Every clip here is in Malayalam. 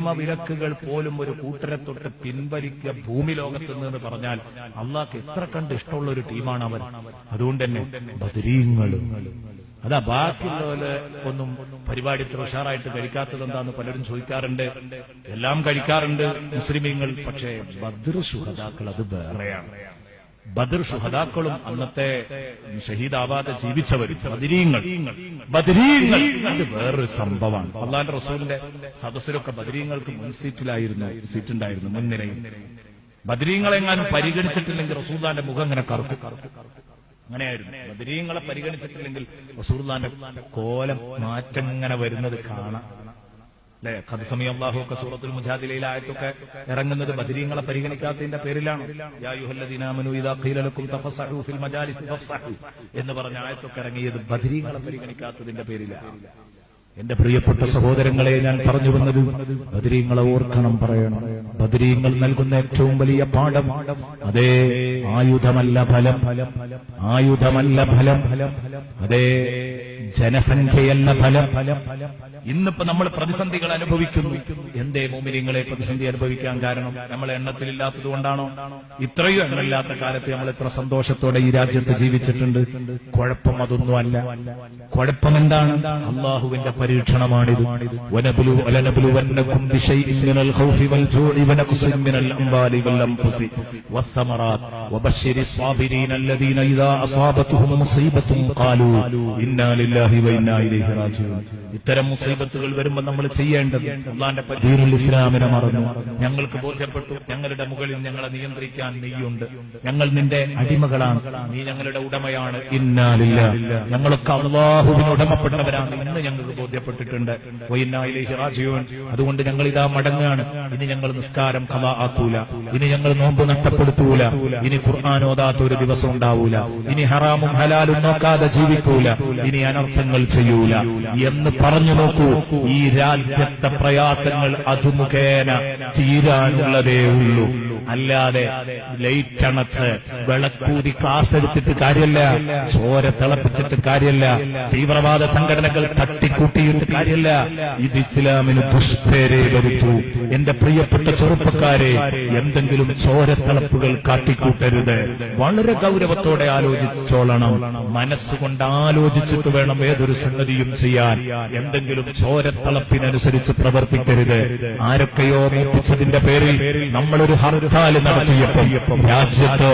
നിയമവിലക്കുകൾ പോലും ഒരു കൂട്ടരെ തൊട്ട് പിൻവലിക്കുക ഭൂമി ലോകത്ത് നിന്ന് പറഞ്ഞാൽ അള്ളാഹ് എത്ര കണ്ട് ഇഷ്ടമുള്ള ഒരു ടീമാണ് അവൻ അതുകൊണ്ട് തന്നെ ബദരീങ്ങളും. അതാ ബാക്കിയുള്ളവര് ഒന്നും പരിപാടി ഇത്ര ഉഷാറായിട്ട് കഴിക്കാത്തത് എന്താന്ന് പലരും ചോദിക്കാറുണ്ട്. എല്ലാം കഴിക്കാറുണ്ട് മുസ്ലിമീങ്ങൾ. പക്ഷേ ബദ്ർ സുഹതാക്കൾ അത് വേറെയാണ്. ബദർ സുഹദാക്കളും അന്നത്തെ ഷഹീദാവാതെ ജീവിച്ചവരും. ബദരീങ്ങൾ. ബദരീങ്ങൾ. അത് വേറൊരു സംഭവമാണ്. അള്ളാന്റെ റസൂലിന്റെ സദസ്സിലൊക്കെ ബദരീങ്ങൾക്ക് മുൻ സീറ്റിലായിരുന്നു സീറ്റ് ഉണ്ടായിരുന്നു മുൻനിരയിൽ. ബദരീങ്ങളെങ്ങാനും പരിഗണിച്ചിട്ടില്ലെങ്കിൽ റസൂദാന്റെ മുഖം ഇങ്ങനെ കറുത്തു. അങ്ങനെയായിരുന്നു. ബദരീങ്ങളെ പരിഗണിച്ചിട്ടില്ലെങ്കിൽ റസൂർദാന്റെ കോലം മാറ്റം ഇങ്ങനെ വരുന്നത് കാണാം. അല്ലെ കഥസമയ അള്ളാഹു ഒക്കെ സൂറത്തുൽ ഇറങ്ങുന്നത് ബദരീങ്ങളെ പരിഗണിക്കാത്തതിന്റെ പേരിലാണ്. എന്ന് പറഞ്ഞ ആയത്തൊക്കെ ഇറങ്ങിയത് ബദരീങ്ങളെ പരിഗണിക്കാത്തതിന്റെ പേരിലാണ്. എന്റെ പ്രിയപ്പെട്ട സഹോദരങ്ങളെ ഞാൻ പറഞ്ഞു വന്നത് ബദരീങ്ങളെ ഓർക്കണം പറയണം. ബദരീങ്ങൾ നൽകുന്ന ഏറ്റവും വലിയ പാഠം അതേ ആയുധമല്ല ഫലം. ആയുധമല്ല ഫലം. അതേ ജനസംഖ്യയല്ല ഫലം. ഇന്നിപ്പോ നമ്മൾ പ്രതിസന്ധികൾ അനുഭവിക്കുന്നു. എന്തേ മോമിനിങ്ങളെ പ്രതിസന്ധി അനുഭവിക്കാൻ കാരണം? നമ്മൾ എണ്ണത്തിലില്ലാത്തത് കൊണ്ടാണോ? ഇത്രയും എണ്ണമില്ലാത്ത കാലത്ത് നമ്മൾ എത്ര സന്തോഷത്തോടെ ഈ രാജ്യത്ത് ജീവിച്ചിട്ടുണ്ട്. കുഴപ്പം അതൊന്നുമല്ല. കുഴപ്പം എന്താണ്? അള്ളാഹുവിന്റെ പരീക്ഷണമാണിത് വരുമ്പോൾ നമ്മൾ ചെയ്യേണ്ടത് മറന്നു. ഞങ്ങൾക്ക് ബോധ്യപ്പെട്ടു. ഞങ്ങളുടെ മുകളിൽ ഞങ്ങളെ നിയന്ത്രിക്കാൻ നീയുണ്ട്. ഞങ്ങൾ നിന്റെ അടിമകളാണ്. നീ ഞങ്ങളുടെ ഉടമയാണ്. ഇന്നാലില്ല ഞങ്ങളൊക്കെ അള്ളാഹുവിന് ഉടമപ്പെട്ടവരാണ്. ഇന്ന് ഞങ്ങൾക്ക് ബോധ്യപ്പെട്ടിട്ടുണ്ട്. അതുകൊണ്ട് ഞങ്ങൾ ഇതാ മടങ്ങുകയാണ് ഇനി ഞങ്ങൾ നിസ്കാരം കഥ ആക്കൂല. ഇനി ഞങ്ങൾ നോമ്പ് നഷ്ടപ്പെടുത്തൂല. ഇനി ഖുർആൻ ഒരു ദിവസം ഉണ്ടാവൂല. ഇനി ഹറാമും ഹലാലും നോക്കാതെ ജീവിക്കൂല. ഇനി അനർത്ഥങ്ങൾ ചെയ്യൂല. എന്ന് പറഞ്ഞു നോക്കൂ. ഈ രാജ്യത്തെ പ്രയാസങ്ങൾ അതുമുഖേന തീരാനുള്ളതേ ഉള്ളൂ. അല്ലാതെ ലൈറ്റ് അണച്ച് വിളക്കൂതി ക്ലാസ് എടുത്തിട്ട് കാര്യമല്ല ചോര തിളപ്പിച്ചിട്ട് കാര്യമല്ല തീവ്രവാദ സംഘടനകൾ തട്ടിക്കൂട്ടിയിട്ട് കാര്യമല്ല ഇത് ഇസ്ലാമിന് ദുഷ്പേരെ വരുത്തു. എന്റെ പ്രിയപ്പെട്ട ചെറുപ്പക്കാരെ എന്തെങ്കിലും ചോര തിളപ്പുകൾ കാട്ടിക്കൂട്ടരുത്. വളരെ ഗൗരവത്തോടെ ആലോചിച്ചോളണം. മനസ്സുകൊണ്ട് ആലോചിച്ചിട്ട് വേണം ഏതൊരു സംഗതിയും ചെയ്യാൻ. എന്തെങ്കിലും ചോരത്തളപ്പിനനുസരിച്ച് പ്രവർത്തിക്കരുത്. ആരൊക്കെയോ മൂപ്പിച്ചതിന്റെ പേരിൽ നമ്മളൊരു ഹർത്താൽ നടത്തിയപ്പോൾ രാജ്യത്ത്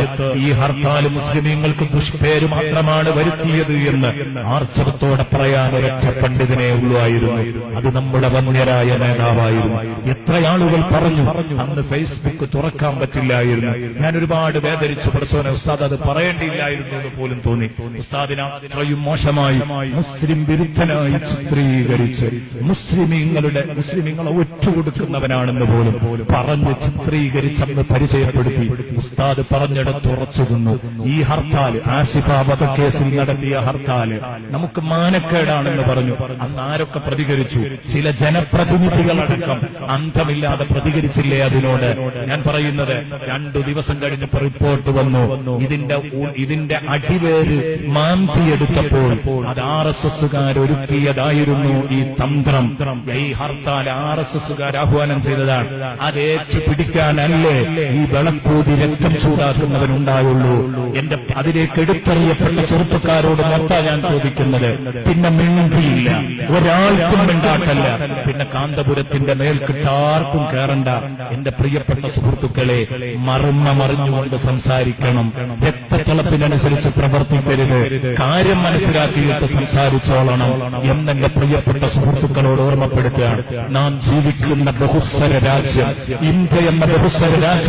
ഈ ഹർത്താൽ മുസ്ലിമീങ്ങൾക്ക് ദുഷ്പേര് മാത്രമാണ് വരുത്തിയത് എന്ന് ആർച്ചവത്തോടെ പറയാൻ ഒരൊറ്റ പണ്ഡിതനെ ഉള്ളുവായിരുന്നു അത് നമ്മുടെ വന്യരായ നേതാവായിരുന്നു. എത്രയാളുകൾ പറഞ്ഞു അന്ന് ഫേസ്ബുക്ക് തുറക്കാൻ പറ്റില്ലായിരുന്നു. ഞാൻ ഒരുപാട് വേദരിച്ചു പഠിച്ചോനെ ഉസ്താദ് അത് പറയേണ്ടിയില്ലായിരുന്നു എന്ന് പോലും തോന്നി. ഉസ്താദിന അത്രയും മോശമായി മുസ്ലിം വിരുദ്ധനായി ചിത്രീകരിച്ച് മുസ്ലിമീങ്ങളുടെ മുസ്ലിമീങ്ങളെ ഒറ്റുകൊടുക്കുന്നവനാണെന്ന് പോലും പറഞ്ഞ് ചിത്രീകരിച്ചന്ന് പരിചയപ്പെടുത്തി. ഉസ്താദ് പറഞ്ഞിടത്ത് ഉറച്ചു നിന്നു. ഈ ഹർത്താൽ ആസിഫ വധക്കേസിൽ നടത്തിയ ഹർത്താൽ നമുക്ക് മാനക്കേടാണെന്ന് പറഞ്ഞു. അന്ന് ആരൊക്കെ പ്രതികരിച്ചു? ചില ജനപ്രതിനിധികളടക്കം. അന്തമില്ലാതെ പ്രതികരിച്ചില്ലേ അതിനോട്? ഞാൻ പറയുന്നത് രണ്ടു ദിവസം കഴിഞ്ഞപ്പോ റിപ്പോർട്ട് വന്നു. ഇതിന്റെ ഇതിന്റെ അടിവേര് മാന്തിയെടുത്തപ്പോൾ അത് ആർ എസ് എസുകാർ ഒരുക്കിയതായിരുന്നു ഈ തന്ത്രം. ഈ ഹർത്താൽ ആർ എസ് എസുകാർ ആഹ്വാനം ചെയ്തതാണ്. അത് ഏറ്റുപിടിക്കാനല്ലേ ഈ വിളക്കൂതി രക്തം ചൂടാക്കുന്നവനുണ്ടായുള്ളൂ. എന്റെ അതിലേക്ക് എടുത്തറിയപ്പെട്ട ചെറുപ്പക്കാരോട് മൊത്ത ഞാൻ ചോദിക്കുന്നത് പിന്നെ മിണ്ടിയില്ല. ഒരാൾക്കും മിണ്ടാട്ടല്ല. പിന്നെ കാന്തപുരത്തിന്റെ മേൽക്കിട്ടാർക്കും കയറണ്ട എന്റെ പ്രിയപ്പെട്ട സുഹൃത്തുക്കളെ മറുമ മറിഞ്ഞുകൊണ്ട് സംസാരിക്കണം. രക്തത്തിളപ്പിനനുസരിച്ച് പ്രവർത്തിക്കരുത്. കാര്യം മനസ്സിലാക്കിയിട്ട് സംസാരിച്ചോളണം. എന്നെന്റെ പ്രിയപ്പെട്ട സുഹൃത്തുക്കളോട് ഓർമ്മപ്പെടുത്തുകയാണ്. നാം ജീവിക്കുന്ന ബഹുസ്വര രാജ്യം ഇന്ത്യ എന്ന ബഹുസ്വര രാജ്യം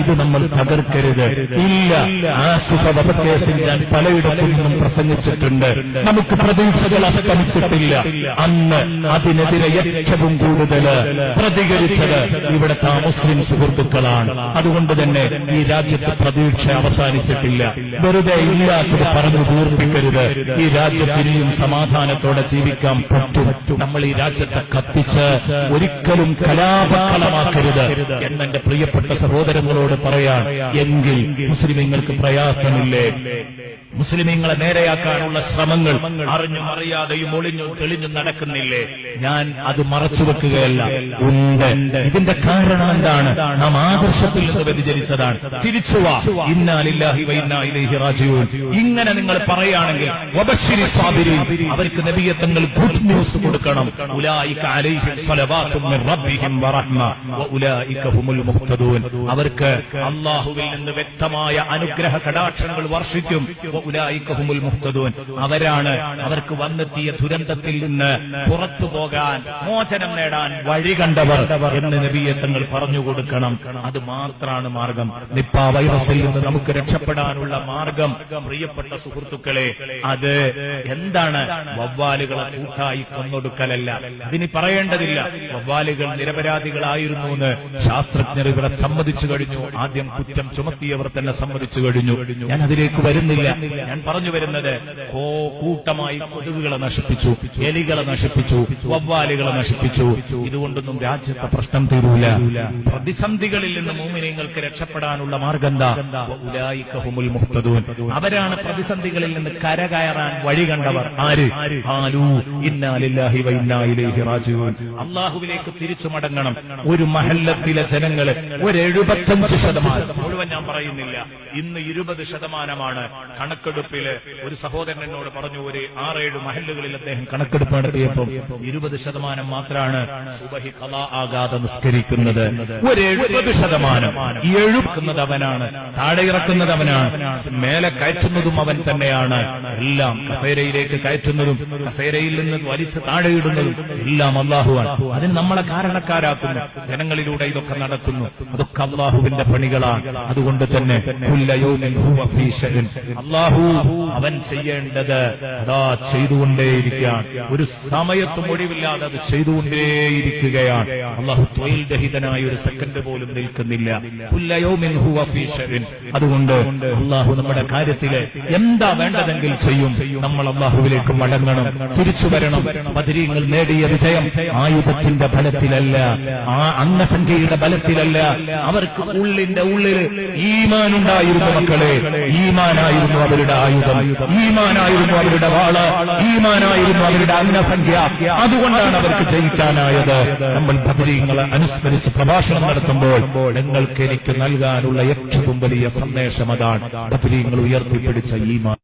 ഇത് നമ്മൾ തകർക്കരുത്. ഇല്ല ആസുഖ വധക്കേസിൽ ഞാൻ പലയിടത്തു നിന്നും പ്രസംഗിച്ചിട്ടുണ്ട്. നമുക്ക് പ്രതീക്ഷകൾ അസ്തമിച്ചിട്ടില്ല. അന്ന് അതിനെതിരെ ഏറ്റവും കൂടുതൽ പ്രതികരിച്ചത് ഇവിടുത്തെ മുസ്ലിം സുഹൃത്തുക്കളാണ്. അതുകൊണ്ട് തന്നെ ഈ രാജ്യത്ത് പ്രതീക്ഷ അവസാനിച്ചിട്ടില്ല. വെറുതെ ഇല്ലാത്തത് പറഞ്ഞു തീർപ്പിക്കരുത് ഈ രാജ്യത്തിനെയും സമാധാനത്തോടെ ജീവിക്കാൻ പറ്റും. നമ്മൾ ഈ രാജ്യത്തെ കത്തിച്ച് ഒരിക്കലും കലാപക്കളമാക്കരുത് എന്നെ പ്രിയപ്പെട്ട സഹോദരൻ സഹോദരങ്ങളോട് പറയാൻ എങ്കിൽ മുസ്ലിമീങ്ങൾക്ക് പ്രയാസമില്ലേ? മുസ്ലിമീങ്ങളെ നേരെയാക്കാനുള്ള ശ്രമങ്ങൾ അറിഞ്ഞും അറിയാതെയും ഒളിഞ്ഞും തെളിഞ്ഞും നടക്കുന്നില്ലേ? ഞാൻ അത് മറച്ചു വെക്കുകയല്ല. ഉണ്ട്. ഇതിന്റെ കാരണം എന്താണ്? നാം ആദർശത്തിൽ നിന്ന് വ്യതിചലിച്ചതാണ്. തിരിച്ചുവാ ഇന്നാലില്ലാഹി വൈന്നാ ഇലൈഹി റാജിഊൻ. ഇങ്ങനെ നിങ്ങൾ പറയുകയാണെങ്കിൽ വബശ്ശിരി സാബിരീൻ അവർക്ക് നബിയത്തങ്ങൾ ഗുഡ് ന്യൂസ് കൊടുക്കണം. ഉലായിക്ക അലൈഹിം സ്വലവാത്തും മിർ റബ്ബിഹിം വറഹ്മ വഉലായിക ഹുമുൽ മുഹ്തദൂൻ. അവർക്ക് അള്ളാഹുവിൽ നിന്ന് വ്യക്തമായ അനുഗ്രഹ കടാക്ഷങ്ങൾ വർഷിക്കും. മുഹ്തദൂൻ. അവരാണ് അവർക്ക് വന്നെത്തിയ ദുരന്തത്തിൽ നിന്ന് പുറത്തു പോകാൻ മോചനം നേടാൻ വഴി കണ്ടവർ എന്ന് നബിയത്തങ്ങൾ പറഞ്ഞു കൊടുക്കണം. അത് മാത്രമാണ് മാർഗം. നിപ്പ വൈറസിൽ നിന്ന് നമുക്ക് രക്ഷപ്പെടാനുള്ള മാർഗം. പ്രിയപ്പെട്ട സുഹൃത്തുക്കളെ അത് എന്താണ്? വവ്വാലുകളെ കൂട്ടായി കൊന്നൊടുക്കലല്ല. അതിന് പറയേണ്ടതില്ല. വവ്വാലുകൾ നിരപരാധികളായിരുന്നു എന്ന് ശാസ്ത്രജ്ഞർ ഇവിടെ സമ്മതിച്ചു കഴിഞ്ഞു. ആദ്യം കുറ്റം ചുമത്തിയവർ തന്നെ സമ്മതിച്ചു കഴിഞ്ഞു. ഞാൻ അതിലേക്ക് വരുന്നില്ല. ഞാൻ പറഞ്ഞു വരുന്നത് കൂട്ടമായി കൊതുകുകളെ നശിപ്പിച്ചു എലികളെ നശിപ്പിച്ചു വവ്വാലുകളെ നശിപ്പിച്ചു. ഇതുകൊണ്ടൊന്നും രാജ്യത്തെ പ്രശ്നം തീരൂല. പ്രതിസന്ധികളിൽ നിന്ന് മൂമിനങ്ങൾക്ക് രക്ഷപ്പെടാനുള്ള മാർഗം മുഹ്തദൂൻ. അവരാണ് പ്രതിസന്ധികളിൽ നിന്ന് കരകയറാൻ വഴി കണ്ടവർ. ആര്? അള്ളാഹുവിലേക്ക് തിരിച്ചു മടങ്ങണം ഒരു മഹല്ലത്തിലെ ജനങ്ങൾ ഒരു എഴുപത്തഞ്ച് ശതമാനം. മുഴുവൻ ഞാൻ പറയുന്നില്ല. ഇന്ന് ഇരുപത് ശതമാനമാണ് കണക്കെടുപ്പിൽ ഒരു സഹോദരൻ എന്നോട് പറഞ്ഞു ഒരു ആറേഴ് മഹല്ലുകളിൽ അദ്ദേഹം കണക്കെടുപ്പ് നടത്തിയപ്പോൾ ഇരുപത് ശതമാനം മാത്രമാണ് സുബഹി കല ആകാതെ നിസ്കരിക്കുന്നത്. ഒരു എഴുപത് ശതമാനം. എഴുക്കുന്നത് അവനാണ്. താഴെ ഇറക്കുന്നത് അവനാണ്. മേലെ കയറ്റുന്നതും അവൻ തന്നെയാണ്. എല്ലാം കസേരയിലേക്ക് കയറ്റുന്നതും കസേരയിൽ നിന്ന് വലിച്ച് താഴെയിടുന്നതും എല്ലാം അള്ളാഹുവാണ് അതിന് നമ്മളെ കാരണക്കാരാക്കുന്നു. ജനങ്ങളിലൂടെ ഇതൊക്കെ നടക്കുന്നു അതൊക്കെ അള്ളാഹുവിന്റെ പണികളാണ്. അതുകൊണ്ട് തന്നെ. അള്ളാഹു അവൻ ചെയ്യേണ്ടത് അതാ ചെയ്തുകൊണ്ടേയിരിക്കുകയാണ്. ഒരു സമയത്തും ഒഴിവില്ലാതെ അത് ചെയ്തുകൊണ്ടേയിരിക്കുകയാണ്. അള്ളാഹു തൊഴിൽ രഹിതനായ ഒരു സെക്കൻഡ് പോലും നിൽക്കുന്നില്ല. അതുകൊണ്ട് അള്ളാഹു നമ്മുടെ കാര്യത്തിൽ എന്താ വേണ്ടതെങ്കിൽ ചെയ്യും. നമ്മൾ അള്ളാഹുവിലേക്ക് മടങ്ങണം. തിരിച്ചു വരണം. ബദരീങ്ങൾ നേടിയ വിജയം ആയുധത്തിന്റെ ഫലത്തിലല്ല ആ അംഗസംഖ്യയുടെ ബലത്തിലല്ല. അവർക്ക് ഉള്ളിന്റെ ഉള്ളിൽ ഈമാനുണ്ടായിരുന്നു മക്കളെ. ഈമാനായിരുന്നു അവരുടെ ആയുധം. ഈമാനായിരുന്നു അവരുടെ വാൾ. ഈമാനായിരുന്നു അവരുടെ അംഗസംഖ്യ. അതുകൊണ്ടാണ് അവർക്ക് ജയിക്കാനായത്. നമ്മൾ ബദരീങ്ങളെ അനുസ്മരിച്ച് പ്രഭാഷണം നടത്തുമ്പോൾ നിങ്ങൾക്ക് എനിക്ക് നൽകാനുള്ള ഏറ്റവും വലിയ സന്ദേശം അതാണ് ബദരീങ്ങൾ ഉയർത്തിപ്പിടിച്ച ഈമാൻ.